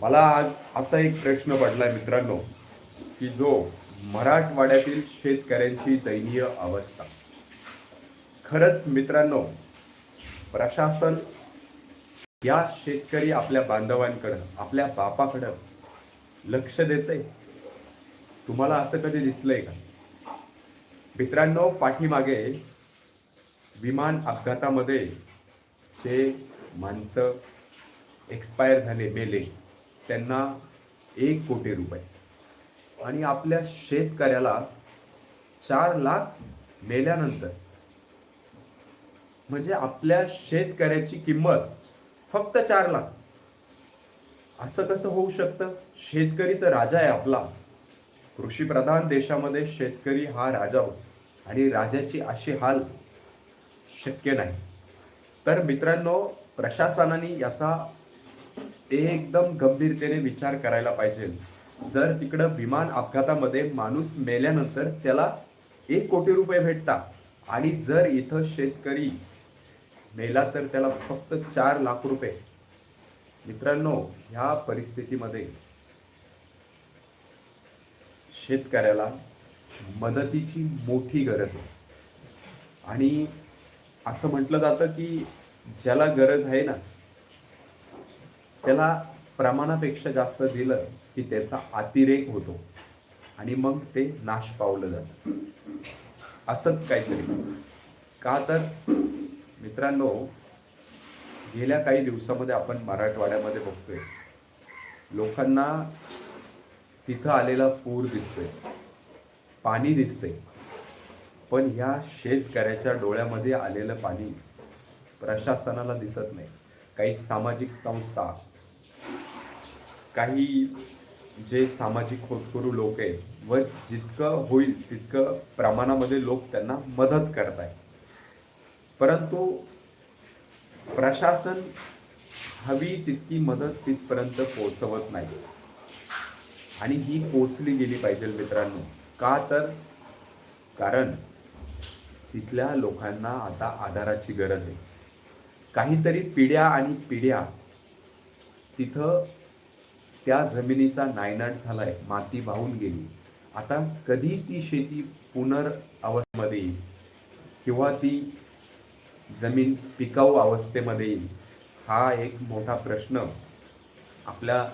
मला आज असा एक प्रश्न पडलाय मित्रांनो की जो मराठवाड्यातील शेतकऱ्यांची दयनीय अवस्था. खरंच मित्रांनो प्रशासन या शेतकरी आपल्या बांधवांकडं आपल्या बापाकडं लक्ष देते तुम्हाला असं कधी दिसलंय का? मित्रांनो पाठीमागे विमान अपघातामध्ये जे माणसं एक्सपायर झाले मेले त्यांना एक कोटी रुपये. आणि आपल्या शेतकऱ्याला चार लाख मेल्यानंतर म्हणजे आपल्या शेतकऱ्याची किंमत फक्त चार लाख. असं कसं होऊ शकतं? शेतकरी तर राजा आहे आपला. कृषीप्रधान देशामध्ये शेतकरी हा राजा हो आणि राजाची अशी हाल शक्य नाही. तर मित्रांनो प्रशासनाने याचा एकदम गंभीरतेने विचार करायला पाहिजे. जर तिकडं विमान अपघातामध्ये माणूस मेल्यानंतर त्याला एक कोटी रुपये भेटतात आणि जर इथं शेतकरी मेला तर त्याला फक्त चार लाख रुपये. मित्रांनो ह्या परिस्थितीमध्ये शेतकऱ्याला मदतीची मोठी गरज आहे. आणि असं म्हटलं जातं की ज्याला गरज आहे ना त्याला प्रमाणापेक्षा जास्त दिलं की त्याचा अतिरेक होतो. आणि मग ते नाश पावलं जातं. असंच काहीतरी. का तर मित्रांनो गेल्या काही दिवसामध्ये आपण मराठवाड्यामध्ये बघतोय. लोकांना तिथं आलेला पूर दिसतोय. पाणी दिसतंय. पण ह्या शेतकऱ्याच्या डोळ्यामध्ये आलेलं पाणी प्रशासनाला दिसत नाही. काही सामाजिक संस्था काही जे सामाजिक खोदकरू लोक आहेत व जितकं होईल तितकं प्रमाणामध्ये लोक त्यांना मदत करत आहेत. परंतु प्रशासन हवी तितकी मदत तिथपर्यंत पोहोचवत नाही. आणि ही पोचली गेली पाहिजे मित्रांनो. का तर? कारण तिथल्या लोकांना आता आधाराची गरज आहे. काहीतरी पिढ्या आणि पिढ्या तिथं त्या जमिनीचा नायनाट झालाय माती वाहून गेली. आता कधी ती शेती पुनर्अवस्थेमध्ये येईल? किंवा ती जमीन पिकाऊ अवस्थेमध्ये येईल? हा एक मोठा प्रश्न आपल्या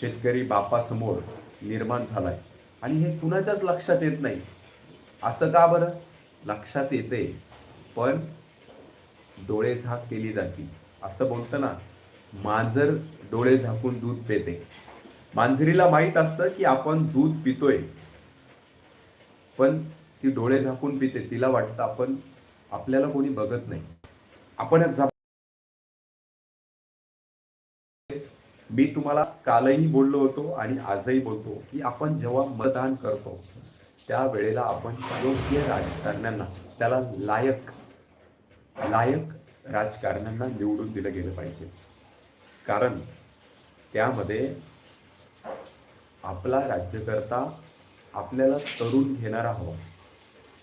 शेतकरी बापासमोर निर्माण झालाय. आणि हे कुणाच्याच लक्षात येत नाही. असं का बरं? लक्षात येते पण डोळे झाक केली जाते असं बोलतं ना मांजर डोळे झाकून दूध पेते. मांजरीला माहीत असतं की आपण दूध पितोय. पण ती डोळे झाकून पिते. तिला वाटतं आपण आपल्याला कोणी बघत नाही. आपणच मी तुम्हाला कालही बोललो होतो आणि आजही बोलतो की आपण जेव्हा मतदान करतो त्या वेळेला आपण योग्य राजकारण्यांना त्याला लायक लायक राजकारण्यांना निवडून दिलं गेलं पाहिजे. कारण त्यामध्ये आपला राज्यकर्ता आपल्याला तरुण घेणारा हवा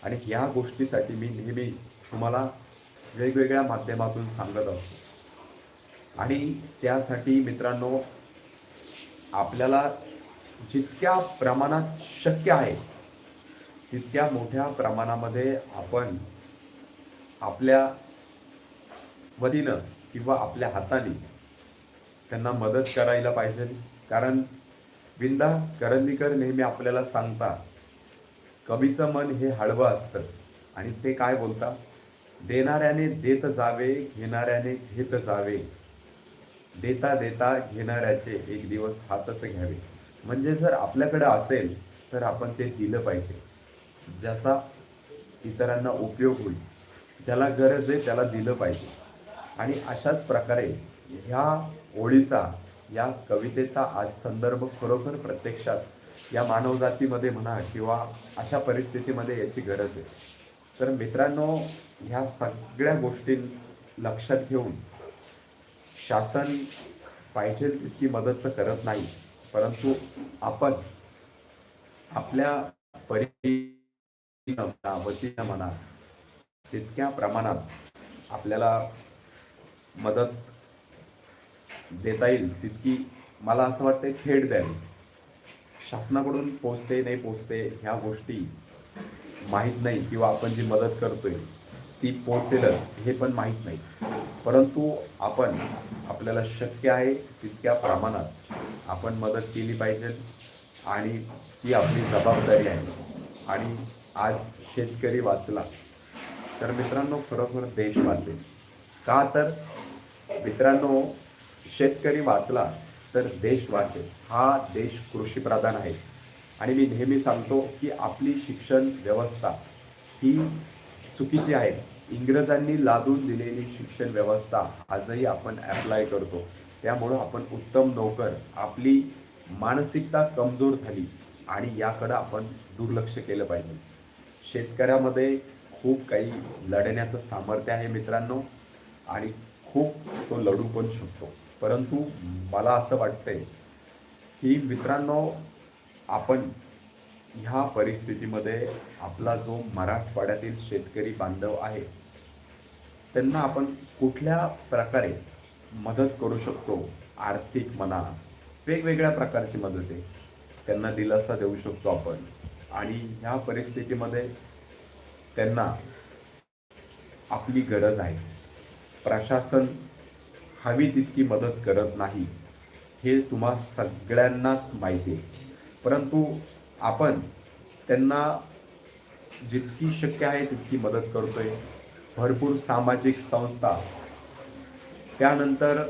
आणि ह्या गोष्टीसाठी मी नेहमी तुम्हाला वेगवेगळ्या माध्यमातून सांगत असतो. आणि त्यासाठी मित्रांनो आपल्याला जितक्या प्रमाणात शक्य आहे तितक्या मोठ्या प्रमाणामध्ये आपण आपल्या वतीनं किंवा आपल्या हाताने त्यांना मदत करायला पाहिजे. कारण विंदा करंदीकर नेहमी आपल्याला सांगतात कवीचं मन हे हळवं असतं. आणि ते काय बोलतात देणाऱ्याने देत जावे घेणाऱ्याने घेत जावे. देता देता घेणाऱ्याचे एक दिवस हातच घ्यावे. म्हणजे जर आपल्याकडे असेल तर आपण ते दिलं पाहिजे. ज्याचा इतरांना उपयोग होईल ज्याला गरज आहे त्याला दिलं पाहिजे. आणि अशाच प्रकारे ह्या ओळीचा या कवितेचा आज संदर्भ खरोखर प्रत्यक्षात या मानवजातीमध्ये म्हणा किंवा अशा परिस्थितीमध्ये याची गरज आहे. तर मित्रांनो ह्या सगळ्या गोष्टी लक्षात घेऊन शासन पाहिजे तितकी मदत तर करत नाही परंतु आपण आपल्या परी वतीनं म्हणा जितक्या प्रमाणात आपल्याला मदत देता येईल तितकी मला असं वाटतं थेट द्यावी. शासनाकडून पोचते नाही पोचते ह्या गोष्टी माहीत नाही किंवा आपण जी मदत करतोय ती पोचेलच हे पण माहीत नाही. परंतु आपण आपल्याला शक्य आहे तितक्या प्रमाणात आपण मदत केली पाहिजे आणि ती आपली जबाबदारी आहे. आणि आज शेतकरी वाचला. तर मित्रांनो खरोखर देश वाचेल. का तर? मित्रांनो शेतकरी वाचला तर देश वाचेल. हा देश कृषीप्रधान आहे. आणि मी नेहमी सांगतो की आपली शिक्षण व्यवस्था ही चुकीची आहे. इंग्रजांनी लादून दिलेली शिक्षण व्यवस्था आजही आपण ॲप्लाय करतो. त्यामुळं आपण उत्तम नोकर आपली मानसिकता कमजोर झाली आणि याकडं आपण दुर्लक्ष केलं पाहिजे. शेतकऱ्यामध्ये खूप काही लढण्याचं सामर्थ्य आहे मित्रांनो आणि खूप तो लढू पण शकतो. परंतु मला असं वाटतंय की मित्रांनो आपण ह्या परिस्थितीमध्ये आपला जो मराठवाड्यातील शेतकरी बांधव आहे त्यांना आपण कुठल्या प्रकारे मदत करू शकतो? आर्थिक म्हणा वेगवेगळ्या प्रकारची मदत आहे. त्यांना दिलासा देऊ शकतो आपण. आणि ह्या परिस्थितीमध्ये त्यांना आपली गरज आहे. प्रशासन हवी तितकी मदत करत नाही. हे तुम्हा सगळ्यांनाच माहिती आहे. परंतु आपण त्यांना जितकी शक्य आहे तितकी मदत करतो आहे भरपूर सामाजिक संस्था. त्यानंतर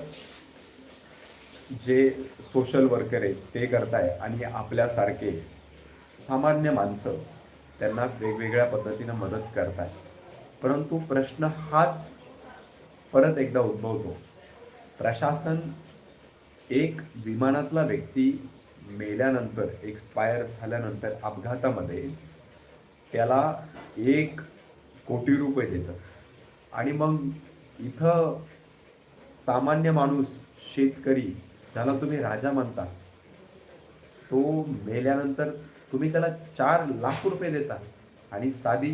जे सोशल वर्कर आहेत ते करताय आणि आपल्यासारखे सामान्य माणसं त्यांना वेगवेगळ्या पद्धतीनं मदत करताय. परंतु प्रश्न हाच परत एकदा उद्भवतो. प्रशासन एक विमानातला व्यक्ती मेल्यानंतर एक्सपायर झाल्यानंतर अपघातामध्ये त्याला एक कोटी रुपये देतं आणि मग इथं सामान्य माणूस शेतकरी ज्याला तुम्ही राजा म्हणता तो मेल्यानंतर तुम्ही त्याला चार लाख रुपये देता. आणि साधी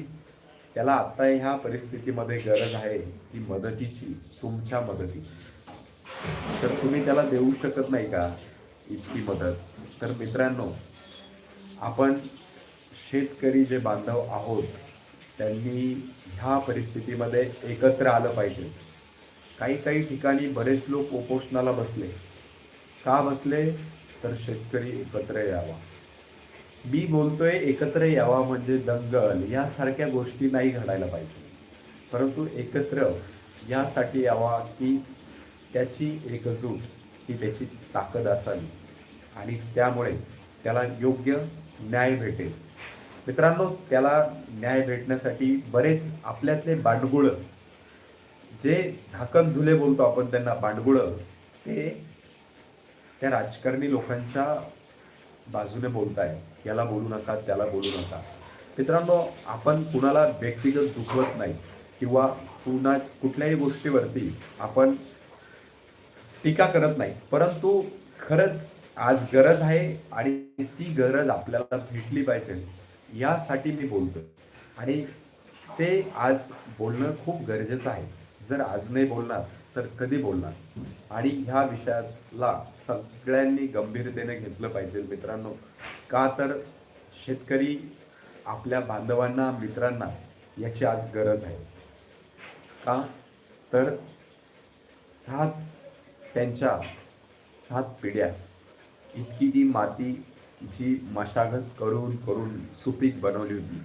त्याला आत्ता ह्या परिस्थितीमध्ये गरज आहे ती मदतीची तुमच्या मदतीची. तर तुम्ही त्याला देऊ शकत नाही का इतकी मदत? तर मित्रांनो आपण शेतकरी जे बांधव आहोत त्यांनी ह्या परिस्थितीमध्ये एकत्र आलं पाहिजे. काही काही ठिकाणी बरेच लोक उपोषणाला बसले. का बसले? तर शेतकरी एकत्र यावा. मी बोलतोय एकत्र यावा म्हणजे दंगल यासारख्या गोष्टी नाही घडायला पाहिजे. परंतु एकत्र यासाठी यावा की त्याची एकजूट ही त्याची ताकद असावी. आणि त्यामुळे त्याला योग्य न्याय भेटेल. मित्रांनो त्याला न्याय भेटण्यासाठी बरेच आपल्यातले बांडगुळं जे झाकण झुले बोलतो आपण त्यांना बांडगुळं ते त्या राजकारणी लोकांच्या बाजूने बोलताय. याला बोलू नका त्याला बोलू नका. मित्रांनो आपण कुणाला व्यक्तिगत दुखवत नाही किंवा कुणा कुठल्याही गोष्टीवरती आपण टीका करत नाही. परंतु खरंच आज गरज आहे आणि ती गरज आपल्याला भेटली पाहिजे यासाठी मी बोलतो आणि ते आज बोलणं खूप गरजेचं आहे. जर आज नाही बोलणार तर कधी बोलणार? आणि ह्या विषयाला सगळ्यांनी गंभीरतेने घेतलं पाहिजे मित्रांनो. का तर शेतकरी आपल्या बांधवांना मित्रांना याची आज गरज आहे. का? तर सात त्यांच्या सात पिढ्या इतकी ती माती जी मशागत करून करून सुपीक बनवली होती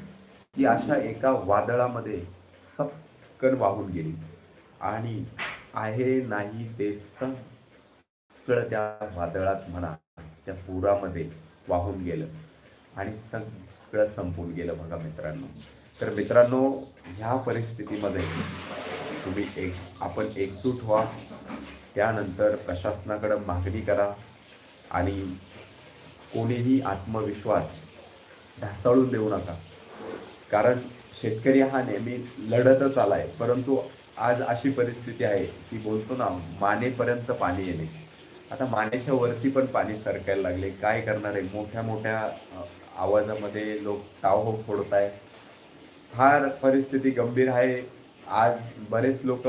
ती अशा एका वादळामध्ये सपकन वाहून गेली. आणि आहे नाही ते सगळं त्या वादळात म्हणा त्या पुरामध्ये वाहून गेलं. आणि सगळं संपून गेलं बघा मित्रांनो. तर मित्रांनो ह्या परिस्थितीमध्ये तुम्ही एक आपण एकजूट व्हा. त्यानंतर प्रशासनाकडं मागणी करा आणि कोणीही आत्मविश्वास ढासळून देऊ नका. कारण शेतकरी हा नेहमी लढतच आला आहे परंतु आज अशी परिस्थिती आहे की बोलतो ना मानेपर्यंत पाणी येणे. आता मानेच्या वरती पण पाणी सरकायला लागले. काय करणार आहे? मोठ्या मोठ्या आवाजामध्ये लोक टावहो फोडत आहे फार परिस्थिती गंभीर आहे. आज बरेच लोक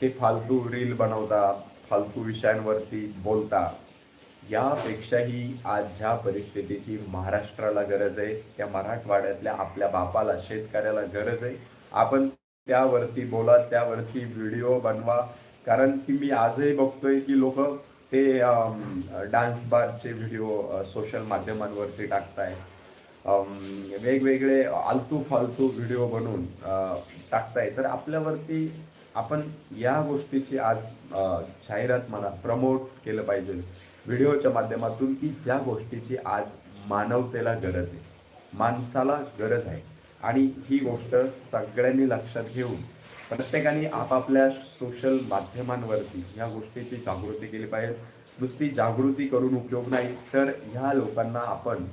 ते फालतू रील बनवतात फालतू विषयांवरती बोलता यापेक्षाही आज ज्या परिस्थितीची महाराष्ट्राला गरज आहे त्या मराठवाड्यातल्या आपल्या बापाला शेतकऱ्याला गरज आहे आपण त्यावरती बोला त्यावरती व्हिडिओ बनवा. कारण की मी आजही बघतोय की लोक ते डान्स बारचे व्हिडिओ सोशल माध्यमांवरती टाकताय. वेगवेगळे आलतू फालतू व्हिडिओ बनवून टाकताय. तर आपल्यावरती आपण या गोष्टीची आज जाहिरात म्हणा प्रमोट केलं पाहिजे. व्हिडिओच्या माध्यमातून की ज्या गोष्टीची आज मानवतेला गरज आहे माणसाला गरज आहे. आणि ही गोष्ट सगळ्यांनी लक्षात घेऊन प्रत्येकाने आपापल्या सोशल माध्यमांवरती ह्या गोष्टीची जागृती केली पाहिजे. नुसती जागृती करून उपयोग नाही तर ह्या लोकांना आपण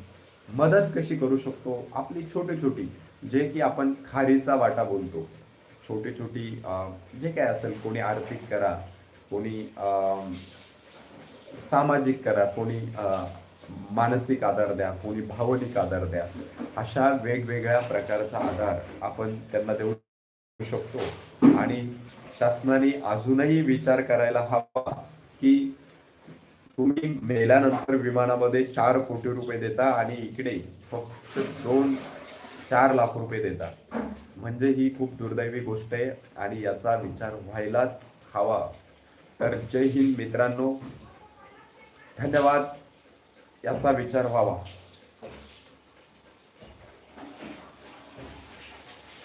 मदत कशी करू शकतो? आपली छोटी छोटी जे की आपण खारीचा वाटा बोलतो. छोटी छोटी जे काय असेल कोणी आर्थिक करा कोणी अं, सामाजिक करा कोणी मानसिक आधार द्या कोणी भावनिक आधार द्या अशा वेगवेगळ्या प्रकारचा आधार आपण त्यांना देऊ शकतो. आणि शासनाने अजूनही विचार करायला हवा की तुम्ही मेल्यानंतर विमानामध्ये चार कोटी रुपये देता आणि इकडे फक्त दोन चार लाख रुपये देतात. म्हणजे ही खूप दुर्दैवी गोष्ट आहे आणि याचा विचार व्हायलाच हवा. तर जय हिंद मित्रांनो. धन्यवाद. याचा विचार व्हावा.